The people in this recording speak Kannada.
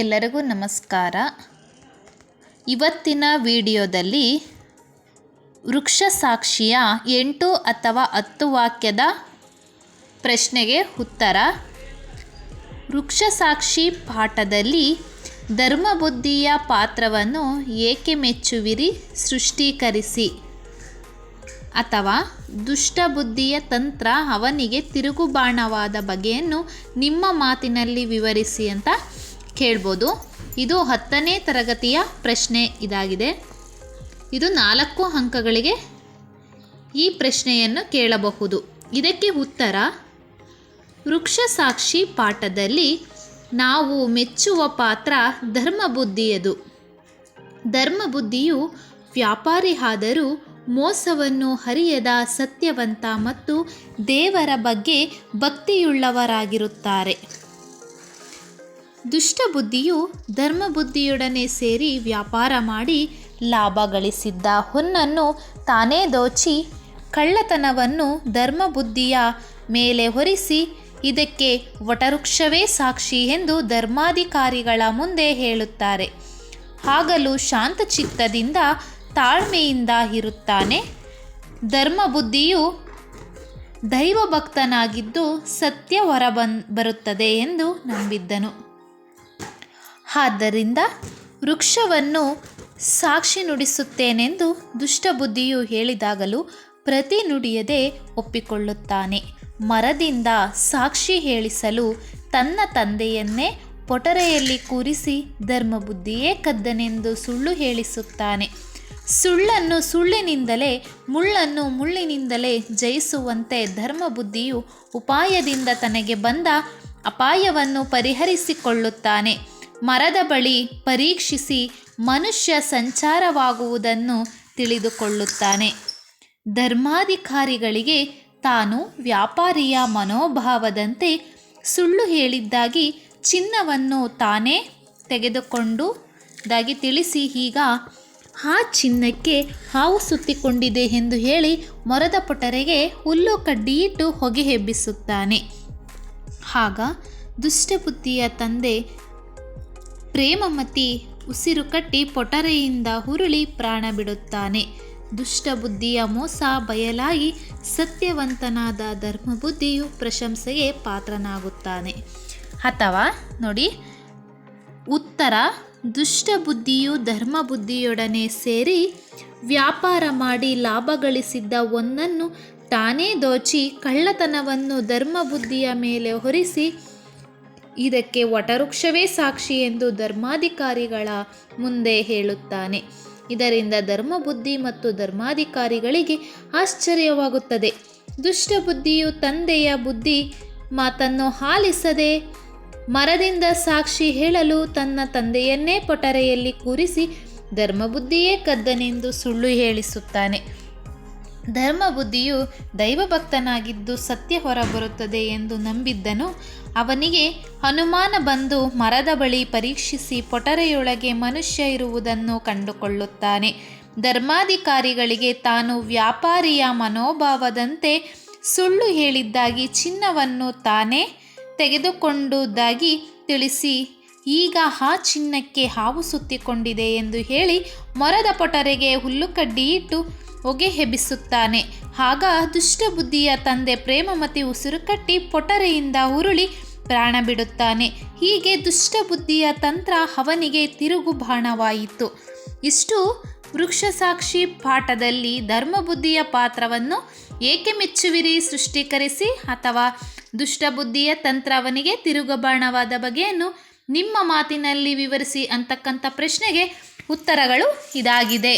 ಎಲ್ಲರಿಗೂ ನಮಸ್ಕಾರ. ಇವತ್ತಿನ ವಿಡಿಯೋದಲ್ಲಿ ವೃಕ್ಷ ಸಾಕ್ಷಿಯ ಎಂಟು ಅಥವಾ ಹತ್ತು ವಾಕ್ಯದ ಪ್ರಶ್ನೆಗೆ ಉತ್ತರ. ವೃಕ್ಷ ಸಾಕ್ಷಿ ಪಾಠದಲ್ಲಿ ಧರ್ಮಬುದ್ಧಿಯ ಪಾತ್ರವನ್ನು ಏಕೆ ಮೆಚ್ಚುವಿರಿ, ಸೃಷ್ಟೀಕರಿಸಿ ಅಥವಾ ದುಷ್ಟಬುದ್ಧಿಯ ತಂತ್ರ ಅವನಿಗೆ ತಿರುಗುಬಾಣವಾದ ಬಗೆಯನ್ನು ನಿಮ್ಮ ಮಾತಿನಲ್ಲಿ ವಿವರಿಸಿ ಅಂತ ಕೇಳ್ಬೋದು. ಇದು ಹತ್ತನೇ ತರಗತಿಯ ಪ್ರಶ್ನೆ ಇದಾಗಿದೆ. ಇದು ನಾಲ್ಕು ಅಂಕಗಳಿಗೆ ಈ ಪ್ರಶ್ನೆಯನ್ನು ಕೇಳಬಹುದು. ಇದಕ್ಕೆ ಉತ್ತರ ವೃಕ್ಷ ಸಾಕ್ಷಿ ಪಾಠದಲ್ಲಿ ನಾವು ಮೆಚ್ಚುವ ಪಾತ್ರ ಧರ್ಮಬುದ್ಧಿಯದು. ಧರ್ಮಬುದ್ಧಿಯು ವ್ಯಾಪಾರಿ ಆದರೂ ಮೋಸವನ್ನು ಹರಿಯದ ಸತ್ಯವಂತ ಮತ್ತು ದೇವರ ಬಗ್ಗೆ ಭಕ್ತಿಯುಳ್ಳವರಾಗಿರುತ್ತಾರೆ. ದುಷ್ಟಬುದ್ಧಿಯು ಧರ್ಮಬುದ್ಧಿಯೊಡನೆ ಸೇರಿ ವ್ಯಾಪಾರ ಮಾಡಿ ಲಾಭ ಗಳಿಸಿದ್ದ ಹೊನ್ನನ್ನು ತಾನೇ ದೋಚಿ ಕಳ್ಳತನವನ್ನು ಧರ್ಮಬುದ್ಧಿಯ ಮೇಲೆ ಹೊರಿಸಿ, ಇದಕ್ಕೆ ವಟವೃಕ್ಷವೇ ಸಾಕ್ಷಿ ಎಂದು ಧರ್ಮಾಧಿಕಾರಿಗಳ ಮುಂದೆ ಹೇಳುತ್ತಾರೆ. ಆಗಲೂ ಶಾಂತಚಿತ್ತದಿಂದ ತಾಳ್ಮೆಯಿಂದ ಇರುತ್ತಾನೆ. ಧರ್ಮಬುದ್ಧಿಯು ದೈವಭಕ್ತನಾಗಿದ್ದು ಸತ್ಯ ಹೊರಬನ್ ಬರುತ್ತದೆ ಎಂದು ನಂಬಿದ್ದನು. ಆದ್ದರಿಂದ ವೃಕ್ಷವನ್ನು ಸಾಕ್ಷಿ ನುಡಿಸುತ್ತೇನೆಂದು ದುಷ್ಟಬುದ್ಧಿಯು ಹೇಳಿದಾಗಲೂ ಪ್ರತಿ ನುಡಿಯದೆ ಒಪ್ಪಿಕೊಳ್ಳುತ್ತಾನೆ. ಮರದಿಂದ ಸಾಕ್ಷಿ ಹೇಳಿಸಲು ತನ್ನ ತಂದೆಯನ್ನೇ ಪೊಟರೆಯಲ್ಲಿ ಕೂರಿಸಿ ಧರ್ಮಬುದ್ಧಿಯೇ ಕದ್ದನೆಂದು ಸುಳ್ಳು ಹೇಳಿಸುತ್ತಾನೆ. ಸುಳ್ಳನ್ನು ಸುಳ್ಳಿನಿಂದಲೇ, ಮುಳ್ಳನ್ನು ಮುಳ್ಳಿನಿಂದಲೇ ಜಯಿಸುವಂತೆ ಧರ್ಮಬುದ್ಧಿಯು ಉಪಾಯದಿಂದ ತನಗೆ ಬಂದ ಅಪಾಯವನ್ನು ಪರಿಹರಿಸಿಕೊಳ್ಳುತ್ತಾನೆ. ಮರದ ಬಳಿ ಪರೀಕ್ಷಿಸಿ ಮನುಷ್ಯ ಸಂಚಾರವಾಗುವುದನ್ನು ತಿಳಿದುಕೊಳ್ಳುತ್ತಾನೆ. ಧರ್ಮಾಧಿಕಾರಿಗಳಿಗೆ ತಾನು ವ್ಯಾಪಾರಿಯ ಮನೋಭಾವದಂತೆ ಸುಳ್ಳು ಹೇಳಿದ್ದಾಗಿ ಚಿನ್ನವನ್ನು ತಾನೇ ತೆಗೆದುಕೊಂಡುದಾಗಿ ತಿಳಿಸಿ ಈಗ ಆ ಚಿನ್ನಕ್ಕೆ ಹಾವು ಸುತ್ತಿಕೊಂಡಿದೆ ಎಂದು ಹೇಳಿ ಮೊರದ ಪೊಟರೆಗೆ ಹುಲ್ಲು ಕಡ್ಡಿಯಿಟ್ಟು ಹೊಗೆ ಎಬ್ಬಿಸುತ್ತಾನೆ. ಆಗ ದುಷ್ಟಬುದ್ಧಿಯ ತಂದೆ ಪ್ರೇಮಮತಿ ಉಸಿರು ಕಟ್ಟಿ ಪೊಟರೆಯಿಂದ ಹುರುಳಿ ಪ್ರಾಣ ಬಿಡುತ್ತಾನೆ. ದುಷ್ಟಬುದ್ಧಿಯ ಮೋಸ ಬಯಲಾಗಿ ಸತ್ಯವಂತನಾದ ಧರ್ಮಬುದ್ಧಿಯು ಪ್ರಶಂಸೆಗೆ ಪಾತ್ರನಾಗುತ್ತಾನೆ. ಅಥವಾ ನೋಡಿ, ಉತ್ತರ, ದುಷ್ಟ ಬುದ್ಧಿಯು ಧರ್ಮ ಧರ್ಮಬುದ್ಧಿಯೊಡನೆ ಸೇರಿ ವ್ಯಾಪಾರ ಮಾಡಿ ಲಾಭ ಗಳಿಸಿದ್ದ ಒಂದನ್ನು ತಾನೇ ದೋಚಿ ಕಳ್ಳತನವನ್ನು ಧರ್ಮಬುದ್ಧಿಯ ಮೇಲೆ ಹೊರಿಸಿ ಇದಕ್ಕೆ ವಟವೃಕ್ಷವೇ ಸಾಕ್ಷಿ ಎಂದು ಧರ್ಮಾಧಿಕಾರಿಗಳ ಮುಂದೆ ಹೇಳುತ್ತಾನೆ. ಇದರಿಂದ ಧರ್ಮಬುದ್ಧಿ ಮತ್ತು ಧರ್ಮಾಧಿಕಾರಿಗಳಿಗೆ ಆಶ್ಚರ್ಯವಾಗುತ್ತದೆ. ದುಷ್ಟಬುದ್ಧಿಯು ತಂದೆಯ ಬುದ್ಧಿ ಮಾತನ್ನು ಹಾಲಿಸದೆ ಮರದಿಂದ ಸಾಕ್ಷಿ ಹೇಳಲು ತನ್ನ ತಂದೆಯನ್ನೇ ಪೊಟರೆಯಲ್ಲಿ ಕೂರಿಸಿ ಧರ್ಮಬುದ್ಧಿಯೇ ಕದ್ದನೆಂದು ಸುಳ್ಳು ಹೇಳಿಸುತ್ತಾನೆ. ಧರ್ಮಬುದ್ಧಿಯು ದೈವಭಕ್ತನಾಗಿದ್ದು ಸತ್ಯ ಹೊರಬರುತ್ತದೆ ಎಂದು ನಂಬಿದ್ದನು. ಅವನಿಗೆ ಹನುಮಾನ ಬಂದು ಮರದ ಬಳಿ ಪರೀಕ್ಷಿಸಿ ಪೊಟರೆಯೊಳಗೆ ಮನುಷ್ಯ ಇರುವುದನ್ನು ಕಂಡುಕೊಳ್ಳುತ್ತಾನೆ. ಧರ್ಮಾಧಿಕಾರಿಗಳಿಗೆ ತಾನು ವ್ಯಾಪಾರಿಯ ಮನೋಭಾವದಂತೆ ಸುಳ್ಳು ಹೇಳಿದ್ದಾಗಿ ಚಿನ್ನವನ್ನು ತಾನೇ ತೆಗೆದುಕೊಂಡುದಾಗಿ ತಿಳಿಸಿ ಈಗ ಆ ಚಿನ್ನಕ್ಕೆ ಹಾವು ಸುತ್ತಿಕೊಂಡಿದೆ ಎಂದು ಹೇಳಿ ಮರದ ಪೊಟರೆಗೆ ಹುಲ್ಲುಕಡ್ಡಿಯಿಟ್ಟು ಹೊಗೆ ಹೆಬ್ಬಿಸುತ್ತಾನೆ ಆಗ ದುಷ್ಟಬುದ್ಧಿಯ ತಂದೆ ಪ್ರೇಮಮತಿ ಉಸಿರು ಕಟ್ಟಿ ಪೊಟರೆಯಿಂದ ಉರುಳಿ ಪ್ರಾಣ ಬಿಡುತ್ತಾನೆ. ಹೀಗೆ ದುಷ್ಟಬುದ್ಧಿಯ ತಂತ್ರ ಅವನಿಗೆ ತಿರುಗು ಬಾಣವಾಯಿತು. ಇಷ್ಟು ವೃಕ್ಷಸಾಕ್ಷಿ ಪಾಠದಲ್ಲಿ ಧರ್ಮಬುದ್ಧಿಯ ಪಾತ್ರವನ್ನು ಏಕೆ ಮೆಚ್ಚುವಿರಿ ಸೃಷ್ಟೀಕರಿಸಿ ಅಥವಾ ದುಷ್ಟಬುದ್ಧಿಯ ತಂತ್ರ ಅವನಿಗೆ ತಿರುಗಬಾಣವಾದ ಬಗೆಯನ್ನು ನಿಮ್ಮ ಮಾತಿನಲ್ಲಿ ವಿವರಿಸಿ ಅಂತಕ್ಕಂಥ ಪ್ರಶ್ನೆಗೆ ಉತ್ತರಗಳು ಇದಾಗಿದೆ.